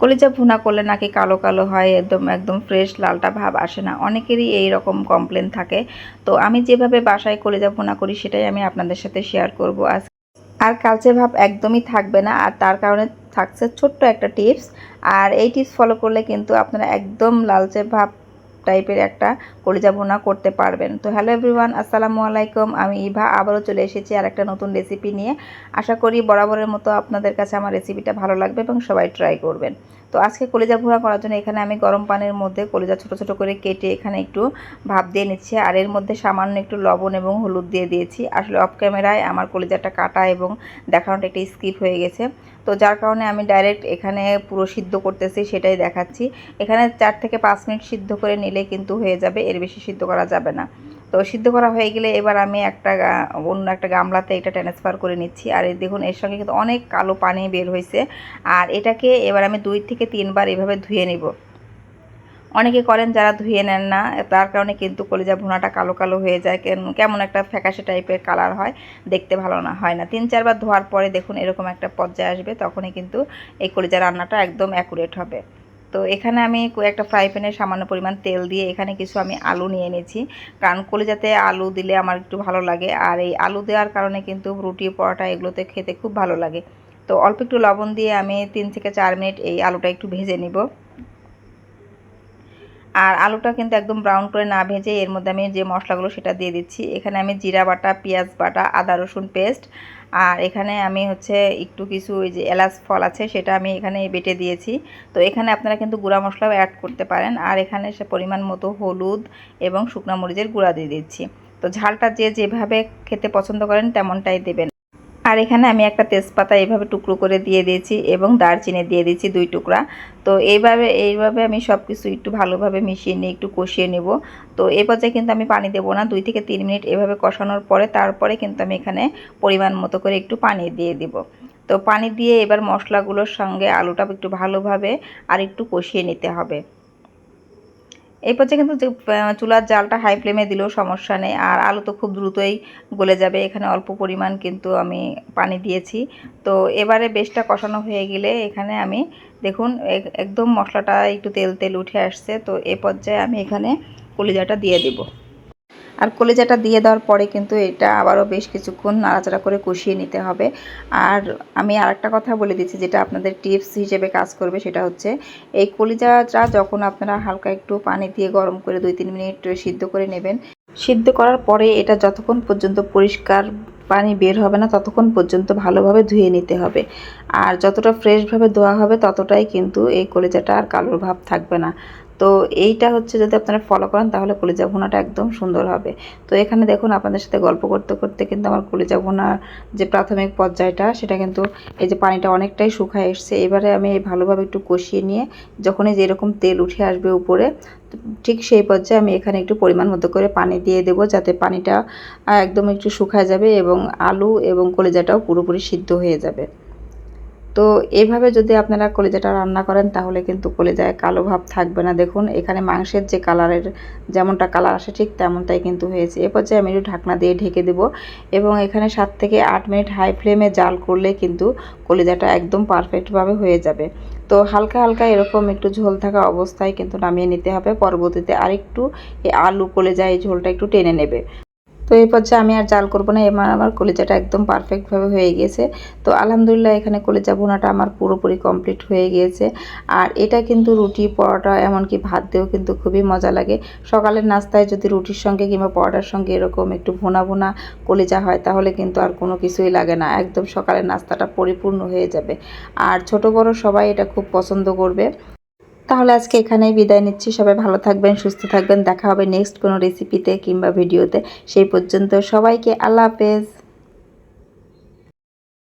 কলিজা ভুনা করলে নাকি কালো কালো হয়, একদম একদম ফ্রেশ লালটা ভাব আসে না। অনেকেরই এই রকম কমপ্লেন থাকে। তো আমি যেভাবে বাসায় কলিজা ভুনা করি, সেটাই আমি আপনাদের সাথে শেয়ার করব আজ। আর কালচে ভাব একদমই থাকবে না, আর তার কারণে থাকছে ছোট্ট একটা টিপস আর এই টিপস ফলো করলে কিন্তু আপনারা একদম লালচে ভাব টাইপের একটা কলিজা করতে পারবেন। তো হ্যালো এভরিওয়ান আসসালামু আলাইকুম। আমি ইভা, আবারও চলে এসেছি আর একটা নতুন রেসিপি নিয়ে। আশা করি বরাবরের মতো আপনাদের কাছে আমার রেসিপিটা ভালো লাগবে এবং সবাই ট্রাই করবেন। তো আজকে কলিজা ভুনা করার জন্য এখানে আমি গরম পানির মধ্যে কলিজা ছোট ছোট করে কেটে এখানে একটু ভাপ দিয়ে নিচ্ছি। আর এর মধ্যে সামান্য একটু লবণ এবং হলুদ দিয়ে দিয়েছি। আসলে অফ ক্যামেরায় আমার কলিজাটা কাটা এবং দেখানোটা একটু স্কিপ হয়ে গেছে। তো যার কারণে আমি ডাইরেক্ট এখানে পুরো সিদ্ধ করতেছি, সেটাই দেখাচ্ছি। এখানে চার থেকে পাঁচ মিনিট সিদ্ধ করে নিলে কিন্তু হয়ে যাবে, এর বেশি সিদ্ধ করা যাবে না। তো সিদ্ধ করা হয়ে গেলে এবার আমি একটা অন্য একটা গামলাতে এটা ট্রান্সফার করে নিচ্ছি। আর এই দেখুন, এর সঙ্গে কিন্তু অনেক কালো পানি বের হয়েছে। আর এটাকে এবার আমি দুই থেকে তিনবার এভাবে ধুয়ে নিব। অনেকে করেন যারা ধুয়ে নেন না, তার কারণে কিন্তু কলিজা ভুনাটা কালো কালো হয়ে যায়। কেমন একটা ফ্যাকাশে টাইপের কালার হয়, দেখতে ভালো না, হয় না। তিন, চারবার ধোয়ার পরে দেখুন, এরকম একটা পর্যায়ে আসবে, তখনই কিন্তু এই কলিজা রান্নাটা একদম অ্যাকুরেট হবে। তো এখানে আমি একটা ফ্রাই প্যানে সামান্য পরিমাণ তেল দিয়ে এখানে কিছু আমি আলু নিয়ে নিয়েছি কারণ কলিজাতে আলু দিলে আমার একটু ভালো লাগে। আর এই আলু দেওয়ার কারণে কিন্তু রুটি, পরোটা এগুলোতে খেতে খুব ভালো লাগে। তো অল্প একটু লবণ দিয়ে আমি তিন থেকে চার মিনিট এই আলুটা একটু ভেজে নিব। আর আলুটা কিন্তু একদম ব্রাউন করে না ভেজে এর মধ্যে আমি যে মশলাগুলো সেটা দিয়ে দিচ্ছি। এখানে আমি জিরা বাটা, পেঁয়াজ বাটা, আদা, রসুন পেস্ট আর এখানে আমি হচ্ছে একটু কিছু ওই যে এলাচ ফল আছে সেটা আমি এখানে বেটে দিয়েছি। তো এখানে আপনারা কিন্তু গুঁড়া মশলাও অ্যাড করতে পারেন আর এখানে সে পরিমাণ মতো হলুদ এবং শুকনো মরিচের গুঁড়া দিয়ে দিচ্ছি। তো ঝালটা যে যেভাবে খেতে পছন্দ করেন তেমনটাই দেবেন আর এখানে আমি একটা তেজপাতা এইভাবে টুকরো করে দিয়ে দিয়েছি এবং দারচিনি দিয়ে দিয়েছি দুই টুকরা। তো এইভাবে এইভাবে আমি সব কিছু একটু ভালোভাবে মিশিয়ে নিয়ে একটু কষিয়ে নেব। তো এই পর্যায়ে কিন্তু আমি পানি দেবো না, দুই থেকে তিন মিনিট এভাবে কষানোর পরে তারপরে কিন্তু আমি এখানে পরিমাণ মতো করে একটু পানি দিয়ে দিব। তো পানি দিয়ে এবার মশলাগুলোর সঙ্গে আলুটা একটু ভালোভাবে আর একটু কষিয়ে নিতে হবে। এই পর্যায়ে কিন্তু চুলার জালটা হাই ফ্লেমে দিলেও সমস্যা নেই। আর আলু তো খুব দ্রুতই গলে যাবে। এখানে অল্প পরিমাণ কিন্তু আমি পানি দিয়েছি। তো এবারে বেশটা কষানো হয়ে গেলে এখানে আমি, দেখুন একদম মশলাটা একটু তেল তেল উঠে আসছে। তো এ পর্যায়ে আমি এখানে কলিজাটা দিয়ে দেব। আর কলিজাটা দিয়ে দেওয়ার পরে কিন্তু এটা আবারও বেশ কিছুক্ষণ নাড়াচাড়া করে কষিয়ে নিতে হবে। আর আমি আরেকটা কথা বলে দিচ্ছি, যেটা আপনাদের টিপস হিসেবে কাজ করবে, সেটা হচ্ছে এই কলিজাটা যখন আপনারা হালকা একটু পানি দিয়ে গরম করে দুই তিন মিনিট সিদ্ধ করে নেবেন, সিদ্ধ করার পরে এটা যতক্ষণ পর্যন্ত পরিষ্কার পানি বের হবে না, ততক্ষণ পর্যন্ত ভালোভাবে ধুয়ে নিতে হবে। আর যতটা ফ্রেশভাবে ধোয়া হবে, ততটাই কিন্তু এই কলিজাটা আর কালোর ভাব থাকবে না। তো এইটা হচ্ছে যদি আপনারা ফলো করেন, তাহলে কলিজা ভুনাটা একদম সুন্দর হবে। তো এখানে দেখুন, আপনাদের সাথে গল্প করতে করতে কিন্তু আমার কলিজা ভুনার যে প্রাথমিক পর্যায়টা, সেটা কিন্তু এই যে পানিটা অনেকটাই শুকায় এসছে। এবারে আমি ভালোভাবে একটু কষিয়ে নিয়ে, যখনই যেরকম তেল উঠে আসবে উপরে ঠিক সেই পর্যায়ে আমি এখানে একটু পরিমাণ মতো করে পানি দিয়ে দেবো, যাতে পানিটা একদম একটু শুকায় যাবে এবং আলু এবং কলিজাটাও পুরোপুরি সিদ্ধ হয়ে যাবে। তো এভাবে যদি আপনারা কলিজাটা রান্না করেন, তাহলে কিন্তু কলিজায় কালো ভাব থাকবে না। দেখুন, এখানে মাংসের যে কালারের যেমনটা কালার আসে, ঠিক তেমনটাই কিন্তু হয়েছে। এ পর্যায়ে আমি একটু ঢাকনা দিয়ে ঢেকে দেবো এবং এখানে সাত থেকে আট মিনিট হাই ফ্লেমে জাল করলে কিন্তু কলিজাটা একদম পারফেক্টভাবে হয়ে যাবে। তো হালকা হালকা এরকম একটু ঝোল থাকা অবস্থায় কিন্তু নামিয়ে নিতে হবে। পরবর্তীতে আরেকটু আলু কলিজা এই ঝোলটা একটু টেনে নেবে। তো এই পর্যায়ে আমি আর জাল করব না এবার আমার কলিজাটা একদম পারফেক্টভাবে হয়ে গিয়েছে তো আলহামদুলিল্লাহ এখানে কলিজা ভুনাটা আমার পুরোপুরি কমপ্লিট হয়ে গিয়েছে আর এটা কিন্তু রুটি পরোটা, এমনকি ভাত দিয়েও কিন্তু খুবই মজা লাগে। সকালের নাস্তায় যদি রুটির সঙ্গে কিংবা পরোটার সঙ্গে এরকম একটু ভুনা ভুনা কলিজা হয়, তাহলে কিন্তু আর কোনো কিছুই লাগে না। একদম সকালের নাস্তাটা পরিপূর্ণ হয়ে যাবে। আর ছোট বড় সবাই এটা খুব পছন্দ করবে। তাহলে আজকে এখানেই বিদায় নিচ্ছি। সবাই ভালো থাকবেন, সুস্থ থাকবেন। দেখা হবে নেক্সট কোনো রেসিপিতে কিংবা ভিডিওতে সেই পর্যন্ত সবাইকে আল্লাহ হাফেজ।